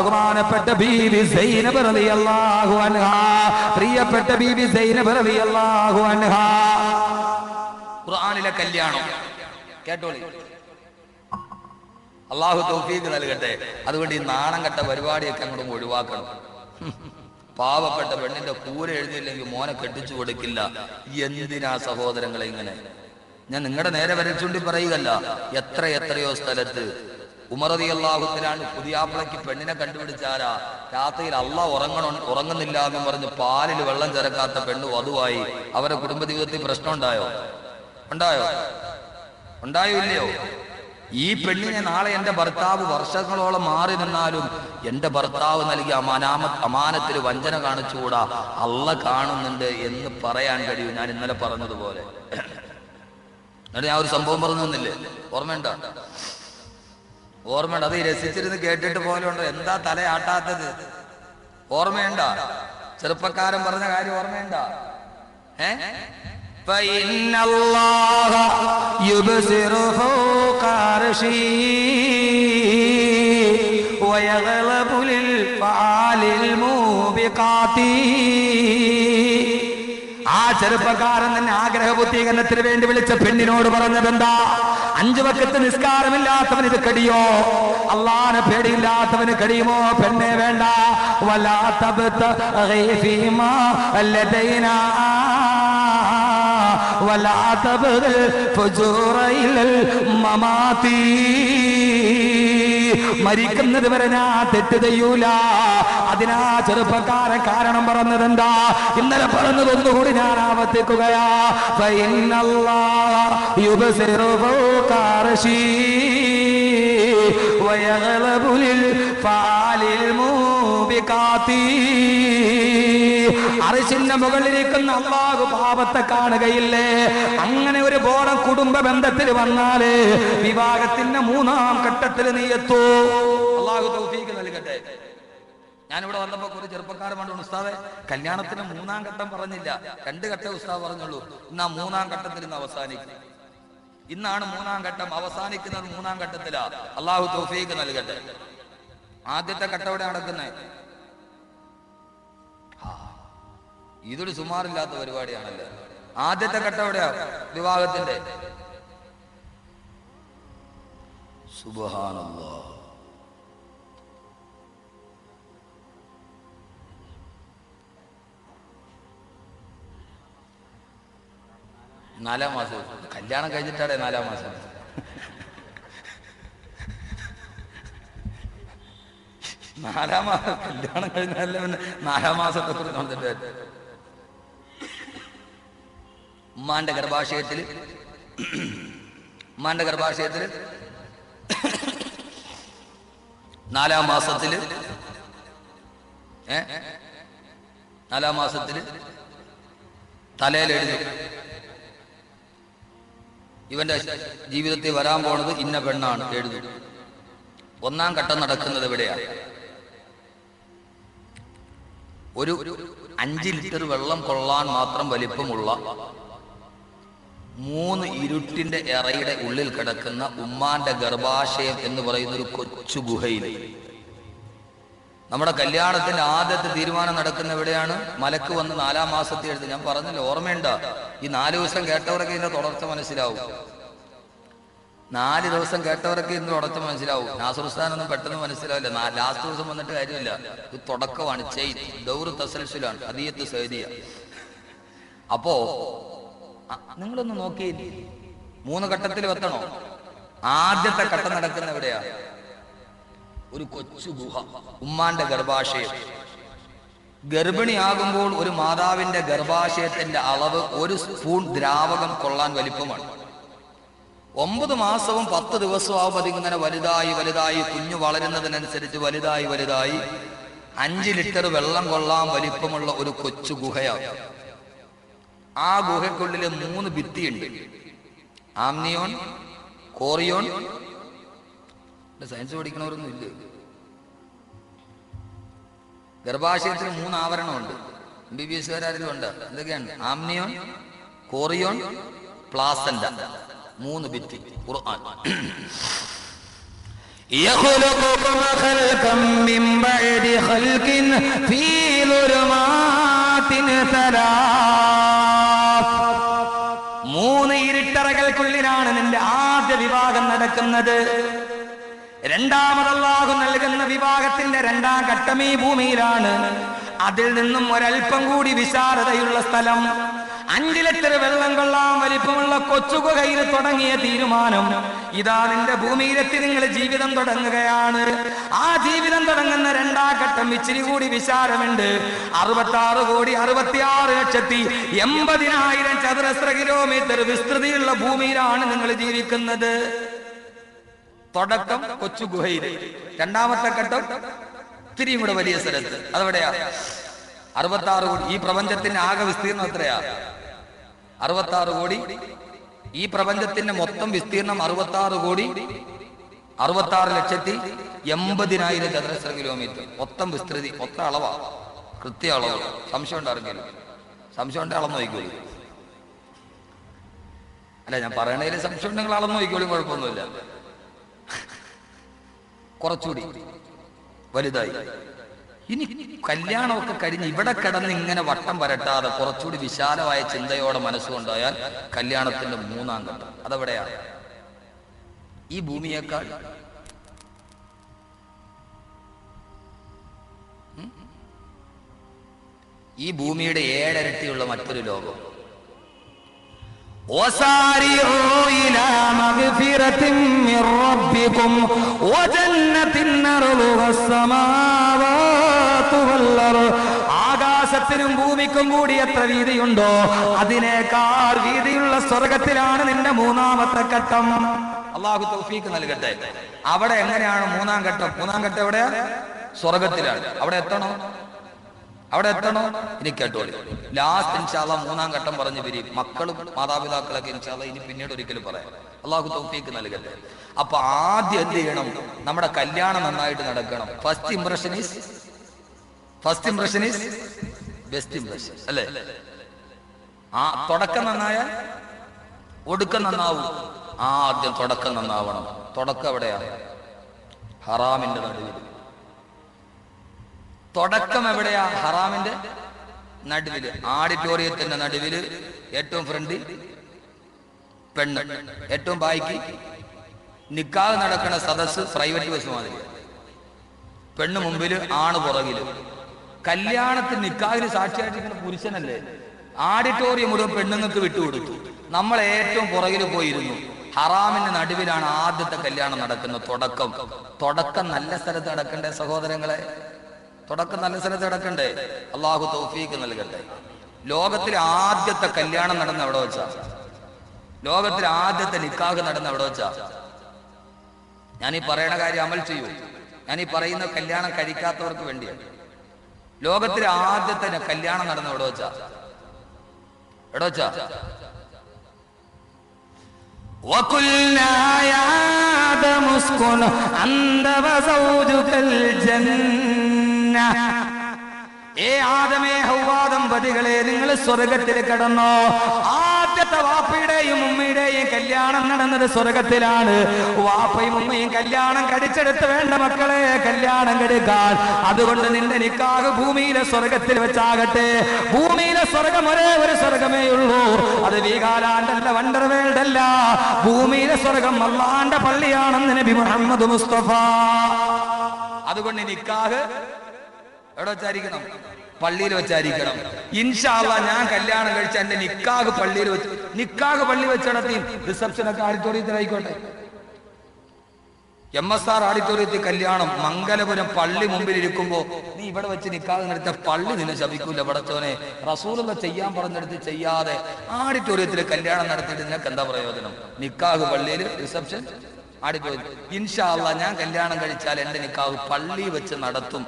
ബഹുമാനപ്പെട്ട ബീവി റളിയല്ലാഹു പ്രിയപ്പെട്ട ബീവി റളിയല്ലാഹു ഖുർആനിലെ കല്യാണം. കേട്ടോളി? അള്ളാഹു തൗഫീഖ് നൽകട്ടെ. അതുകൊണ്ട് ഈ നാണം കെട്ട പരിപാടിയൊക്കെ അങ്ങോട്ട് ഒഴിവാക്കണം. പാവപ്പെട്ട പെണ്ണിന്റെ കൂര എഴുതിയില്ലെങ്കിൽ മോനെ കെട്ടിച്ചു കൊടുക്കില്ല. എന്തിനാ സഹോദരങ്ങളെ ഇങ്ങനെ? ഞാൻ നിങ്ങളുടെ നേരെ വരച്ചുകൊണ്ടി പറയുകല്ല എത്ര എത്രയോ സ്ഥലത്ത് ഉമറതി അള്ളാഹുത്തിലാണ് പുതിയാപ്പിളയ്ക്ക് പെണ്ണിനെ കണ്ടുപിടിച്ചാരാ രാത്രിയിൽ അള്ളാഹ് ഉറങ്ങണം ഉറങ്ങുന്നില്ല എന്ന് പറഞ്ഞ് പാലിൽ വെള്ളം ചേർക്കാത്ത പെണ്ണ് വധുവായി. അവരെ കുടുംബ ജീവിതത്തിൽ പ്രശ്നം ഉണ്ടായോ? ഉണ്ടായോ ഉണ്ടായോ ഇല്ലയോ? ഈ പെണ്ണിനെ നാളെ എന്റെ ഭർത്താവ് വർഷങ്ങളോളം മാറി നിന്നാലും എന്റെ ഭർത്താവ് നൽകിയ അമാനാമ അമാനത്തിൽ വഞ്ചന കാണിച്ചുകൂടാ? അള്ള കാണുന്നുണ്ട് എന്ന് പറയാൻ കഴിയും. ഞാൻ ഇന്നലെ പറഞ്ഞതുപോലെ. എന്നിട്ട് ഞാൻ ഒരു സംഭവം പറഞ്ഞു തന്നില്ലേ? ഓർമ്മയുണ്ട? ഓർമ്മയുണ്ട് അത് രസിച്ചിരുന്ന് കേട്ടിട്ട് പോലുണ്ടോ? എന്താ തലയാട്ടാത്തത്? ഓർമ്മയുണ്ട? ചെറുപ്പക്കാരൻ പറഞ്ഞ കാര്യം ഓർമ്മയുണ്ട? ആ ചെറുപ്പക്കാരൻ തന്നെ ആഗ്രഹ ബുദ്ധീകരണത്തിന് വേണ്ടി വിളിച്ച പെണ്ണിനോട് പറഞ്ഞതെന്താ? അഞ്ചു വക്കത്ത് നിസ്കാരമില്ലാത്തവന് ഇത് കടിയോ? അള്ളാന് പേടിയില്ലാത്തവന് കടിയുമോ? പെണ്ണെ വേണ്ട. വല്ലാത്തബത്ത് മമാതീ. മരിക്കുന്നത് വരെ ഞാൻ തെറ്റ് ചെയ്യൂല അതിനാ ചെറുപ്പക്കാരൻ കാരണം പറഞ്ഞതെന്താ ഇന്നലെ പറഞ്ഞത് ഒന്നുകൂടി ഞാൻ ആവർത്തിക്കുകയാ فإنالله يبصر فوق عرشه ويغلب للفعال الموبقات അറിശിന്റെ മുകളിലിരിക്കുന്ന അള്ളാഹു പാപത്തെ കാണുകയില്ലേ? അങ്ങനെ ഒരു ബോധം കുടുംബ ബന്ധത്തിൽ വന്നാലേ വിവാഹത്തിന്റെ മൂന്നാം ഘട്ടത്തിൽ നീ എത്തൂ. അള്ളാഹു തൗഫീഖ് നൽകട്ടെ. ഞാനിവിടെ വന്നപ്പോ കുറെ ചെറുപ്പക്കാരൻ പറഞ്ഞു ഉസ്താദെ കല്യാണത്തിന് മൂന്നാം ഘട്ടം പറഞ്ഞില്ല. രണ്ട് ഘട്ടം ഉസ്താദ് പറഞ്ഞുള്ളൂ. ഇന്ന് മൂന്നാം ഘട്ടത്തിൽ ഇന്ന് അവസാനിക്കും. ഇന്നാണ് മൂന്നാം ഘട്ടം. അവസാനിക്കുന്നത് മൂന്നാം ഘട്ടത്തിലാ. അള്ളാഹു തൗഫീഖ് നൽകട്ടെ. ആദ്യത്തെ ഘട്ടം ഇവിടെ നടക്കുന്നത് ഇതൊരു സുമാറില്ലാത്ത പരിപാടിയാണല്ലോ? ആദ്യത്തെ ഘട്ടം എവിടെയാ? വിവാഹത്തിന്റെ. നാലാം മാസം. കല്യാണം കഴിഞ്ഞിട്ടാടെ നാലാം മാസം. നാലാം മാസം കല്യാണം കഴിഞ്ഞാലും നാലാം മാസത്തെ കുറിച്ച് വന്നിട്ട് ഉമ്മാന്റെ ഗർഭാശയത്തിൽ ഉമ്മാന്റെ ഗർഭാശയത്തിൽ നാലാം മാസത്തിൽ ഏ? നാലാം മാസത്തിൽ തലയിലെഴുതി. ഇവന്റെ ജീവിതത്തിൽ വരാൻ പോണത് ഇന്ന പെണ്ണാണ് എഴുതി. ഒന്നാം ഘട്ടം നടക്കുന്നത് എവിടെയാണ് ഒരു അഞ്ച് ലിറ്റർ വെള്ളം കൊള്ളാൻ മാത്രം വലിപ്പമുള്ള മൂന്ന് ഇരുട്ടിന്റെ എറയുടെ ഉള്ളിൽ കിടക്കുന്ന ഉമ്മാന്റെ ഗർഭാശയം എന്ന് പറയുന്ന ഒരു കൊച്ചു ഗുഹയിൽ. നമ്മുടെ കല്യാണത്തിന്റെ ആദ്യത്തെ തീരുമാനം നടക്കുന്ന എവിടെയാണ്? മലക്ക് വന്ന് നാലാം മാസത്തെ എഴുതി. ഞാൻ പറഞ്ഞില്ല ഓർമ്മയുണ്ട? ഈ നാല് ദിവസം കേട്ടവർക്ക് ഇതിന്റെ തുടർച്ച മനസ്സിലാവും. നാല് ദിവസം കേട്ടവർക്ക് ഇതിന്റെ തുടർച്ച മനസ്സിലാവും. നാസുസ്ഥാനൊന്നും പെട്ടെന്ന് മനസ്സിലാവില്ല. ലാസ്റ്റ് ദിവസം വന്നിട്ട് കാര്യമില്ല. ഇത് തുടക്കമാണ്. ചെയ്ത് ദൗർ തസൽസുലാണ്. അതീയത്ത് സൈദിയ. അപ്പോ നിങ്ങളൊന്ന് നോക്കി മൂന്ന് ഘട്ടത്തിൽ എത്തണോ ആദ്യത്തെ ഘട്ടം നടക്കുന്ന എവിടെയാ? ഒരു കൊച്ചു ഗുഹ ഉമ്മാന്റെ ഗർഭാശയം. ഗർഭിണിയാകുമ്പോൾ ഒരു മാതാവിന്റെ ഗർഭാശയത്തിന്റെ അളവ് ഒരു സ്പൂൺ ദ്രാവകം കൊള്ളാൻ വലിപ്പമാണ്. ഒമ്പത് മാസവും പത്ത് ദിവസവും ആവുമ്പോൾ അതിങ്ങനെ വലുതായി വലുതായി കുഞ്ഞു വളരുന്നതിനനുസരിച്ച് വലുതായി വലുതായി അഞ്ച് ലിറ്റർ വെള്ളം കൊള്ളാൻ വലിപ്പമുള്ള ഒരു കൊച്ചു ഗുഹയാണ് ആ ഗുഹയ്ക്കുള്ളിൽ മൂന്ന് ഭിത്തിയുണ്ട് ആംനിയോൺ കോറിയോൺ സയൻസ് പഠിക്കണവരൊന്നും ഇല്ല ഗർഭാശയത്തിന് മൂന്ന് ആവരണമുണ്ട് എം ബി ബി എസ് കാരും ഉണ്ട് എന്തൊക്കെയാണ് ആംനിയോൺ കോറിയോൺ പ്ലാസന്റ മൂന്ന് ഭിത്തി ഖുർആൻ يخلقكم خلقا من بعد خلق في ظلمات ثلاث നടക്കുന്നത്. രണ്ടാമത് അള്ളാഹു നൽകുന്ന വിവാഹത്തിന്റെ രണ്ടാം ഘട്ടം ഈ ഭൂമിയിലാണ്. അതിൽ നിന്നും ഒരൽപ്പം കൂടി വിശാലതയുള്ള സ്ഥലം. അഞ്ചു ലിറ്റർ വെള്ളം കൊള്ളാം വലിപ്പമുള്ള കൊച്ചുകുകയിൽ തുടങ്ങിയ തീരുമാനം. ഇതാ നിന്റെ ഭൂമിയിലെത്തി നിങ്ങൾ ജീവിതം തുടങ്ങുകയാണ്. ആ ജീവിതം തുടങ്ങുന്ന രണ്ടാം ഘട്ടം ഇച്ചിരി കൂടി വിശാലമുണ്ട്. അറുപത്തി കോടി അറുപത്തിയാറ് ലക്ഷത്തി എൺപതിനായിരം ചതുരശ്ര കിലോമീറ്റർ വിസ്തൃതിയുള്ള ഭൂമിയിലാണ് നിങ്ങൾ ജീവിക്കുന്നത്. തുടക്കം കൊച്ചു ഗുഹയിൽ. രണ്ടാമത്തെ ഘട്ടം ഇത്തിരിയും കൂടെ വലിയ സ്ഥലത്ത്. അതെവിടെയാ? അറുപത്തി ആറ് കോടി. ഈ പ്രപഞ്ചത്തിന്റെ ആകെ വിസ്തീർണം എത്രയാ? അറുപത്തി ആറ് കോടി. ഈ പ്രപഞ്ചത്തിന്റെ മൊത്തം വിസ്തീർണം അറുപത്തി ആറ് കോടി. അറുപത്തി ആറ് ലക്ഷത്തി എൺപതിനായിരം ചതുരശ്ര കിലോമീറ്റർ. മൊത്തം വിസ്തൃതി മൊത്തം അളവാ. കൃത്യ അളവ്. സംശയം ഉണ്ടായിരുന്നെങ്കിലും സംശയം ഉണ്ടെങ്കിൽ അളന്ന് നോക്കിക്കോളൂ. അല്ല ഞാൻ പറയണതിൽ സംശയം ഉണ്ടെങ്കിൽ അളന്ന് നോക്കിക്കോളും കുഴപ്പമൊന്നുമില്ല. കുറച്ചുകൂടി. വലുതായി. ഇനി കല്യാണമൊക്കെ കഴിഞ്ഞ് ഇവിടെ കിടന്ന് ഇങ്ങനെ വട്ടം വരട്ടാതെ കുറച്ചുകൂടി വിശാലമായ ചിന്തയോടെ മനസ്സുകൊണ്ടായാൽ കല്യാണത്തിന്റെ മൂന്നാം ഘട്ടം. അതെവിടെയാണ്? ഈ ഭൂമിയേക്കാൾ ഈ ഭൂമിയുടെ ഏഴരട്ടിയുള്ള മറ്റൊരു ലോകം. وسارعوا إلى مغفرة من ربكم وجنة أرضها السماوات والأرض ആകാശത്തിനും ഭൂമിക്കും കൂടി എത്ര വീതിയുണ്ടോ അതിനേക്കാൾ വീതിയുള്ള സ്വർഗത്തിലാണ് നിന്റെ മൂന്നാമത്തെ ഘട്ടം അള്ളാഹു തൗഫീക്ക് നൽകട്ടെ അവിടെ എങ്ങനെയാണ് മൂന്നാം ഘട്ടം മൂന്നാം ഘട്ടം എവിടെയാ സ്വർഗത്തിലാണ് അവിടെ എത്തണോ അവിടെ എത്തണോ? ഇനി കേട്ടോളി. ലാസ്റ്റ് ഇൻഷാല്ല മൂന്നാം ഘട്ടം പറഞ്ഞു വരും മക്കളും മാതാപിതാക്കളൊക്കെ ഇൻഷാല്ല ഇനി പിന്നീട് ഒരിക്കലും പറയാം. അള്ളാഹു തൗഫീക്ക് നൽകട്ടെ. അപ്പൊ ആദ്യം എന്ത് ചെയ്യണം? നമ്മുടെ കല്യാണം നന്നായിട്ട് നടക്കണം. First impression is first impression is best impression അല്ലേ? ആ തുടക്കം നന്നായാൽ ഒടുക്കം നന്നാവും. ആദ്യം തുടക്കം നന്നാവണം. തുടക്കം എവിടെയാണ് ഹറാമിന്റെ നടുവിൽ. തുടക്കം എവിടെയാ? ഹറാമിന്റെ നടുവിൽ. ആഡിറ്റോറിയത്തിന്റെ നടുവിൽ ഏറ്റവും ഫ്രണ്ട് പെണ്ണ്. ഏറ്റവും ബായിക്ക്. നിക്കാഹ് നടക്കുന്ന സദസ് പ്രൈവറ്റ് ബസ് മാതിരി. പെണ്ണ് മുമ്പിൽ ആണ് പുറകിൽ. കല്യാണത്തിന് നിക്കാഹിന് സാക്ഷിയായിട്ടിരിക്കുന്ന പുരുഷനല്ലേ? ആഡിറ്റോറിയം മുഴുവൻ പെണ്ണുങ്ങൾക്ക് വിട്ടുകൊടുത്തു. നമ്മൾ ഏറ്റവും പുറകിൽ പോയിരുന്നു. ഹറാമിന്റെ നടുവിലാണ് ആദ്യത്തെ കല്യാണം നടക്കുന്നത്. തുടക്കം. തുടക്കം നല്ല സ്ഥലത്ത് നടക്കണ്ടേ സഹോദരങ്ങളെ? തുടക്കം നല്ല സ്ഥലത്ത് നടക്കണ്ടേ അള്ളാഹു തൗഫീക്ക് നൽകട്ടെ ലോകത്തിലെ ആദ്യത്തെ കല്യാണം നടന്ന എവിടെ വെച്ചാ ലോകത്തിലെ ആദ്യത്തെ നിക്കാഹ് നടന്ന എവിടെ വെച്ചാ ഞാൻ ഈ പറയണ കാര്യം അമൽ ചെയ്യൂ ഞാൻ ഈ പറയുന്ന കല്യാണം കഴിക്കാത്തവർക്ക് വേണ്ടിയാണ് ലോകത്തിലെ ആദ്യത്തെ ന- കല്യാണം നടന്ന എവിടെ വെച്ചാ എവിടെ വെച്ചാ وقلنا يا آدم اسكن أنت وزوجك الجنة ഏ ആദമേ ഹൗവാദമ്പതികളെ നിങ്ങൾ സ്വർഗത്തിൽ കടന്നോ? ആദ്യത്തെ വാപ്പയുടെയും ഉമ്മയുടെയും കല്യാണം നടന്നത് സ്വർഗത്തിലാണ്. വാപ്പയും ഉമ്മയും കല്യാണം കടിച്ചെടുത്ത് വേണ്ട മക്കളെ കല്യാണം കെടുക്കാൻ. അതുകൊണ്ട് നിന്റെ നിക്കാഹ് ഭൂമിയിലെ സ്വർഗത്തിൽ വെച്ചാകട്ടെ. ഭൂമിയിലെ സ്വർഗം ഒരേ ഒരു സ്വർഗമേ ഉള്ളൂ. അത് വീകാലാണ്ടല്ല വണ്ടർ വേൾഡ് അല്ല. ഭൂമിയിലെ സ്വർഗം അള്ളാന്റെ പള്ളിയാണെന്ന് നബി മുഹമ്മദ് മുസ്തഫ. അതുകൊണ്ട് നിക്കാഹ് എവിടെ വെച്ചായിരിക്കണം? പള്ളിയിൽ വെച്ചായിരിക്കണം. ഇൻഷാല്ല ഞാൻ കല്യാണം കഴിച്ച എന്റെ നിക്കാഹ് പള്ളിയിൽ വെച്ച് നിക്കാഹ് പള്ളി വെച്ചിടത്തി റിസപ്ഷൻ ഒക്കെ ആഡിറ്റോറിയത്തിലായിക്കോട്ടെ എം എസ് ആർ ഓഡിറ്റോറിയത്തിൽ കല്യാണം മംഗലപുരം പള്ളി മുമ്പിൽ ഇരിക്കുമ്പോ നീ ഇവിടെ വെച്ച് നിക്കാഹ് നടത്തിയ പള്ളി നിന്നെ ശപിക്കൂല പടച്ചോനെ റസൂലുള്ള ചെയ്യാൻ പറഞ്ഞെടുത്ത് ചെയ്യാതെ ആഡിറ്റോറിയത്തിൽ കല്യാണം നടത്തിയിട്ട് നിനക്ക് എന്താ പ്രയോജനം? നിക്കാഹ് പള്ളിയിൽ റിസപ്ഷൻ ആഡിറ്റോറിയം ഇൻഷാ അള്ളാ ഞാൻ കല്യാണം കഴിച്ചാൽ എന്റെ നിക്കാഹ് പള്ളി വെച്ച് നടത്തും.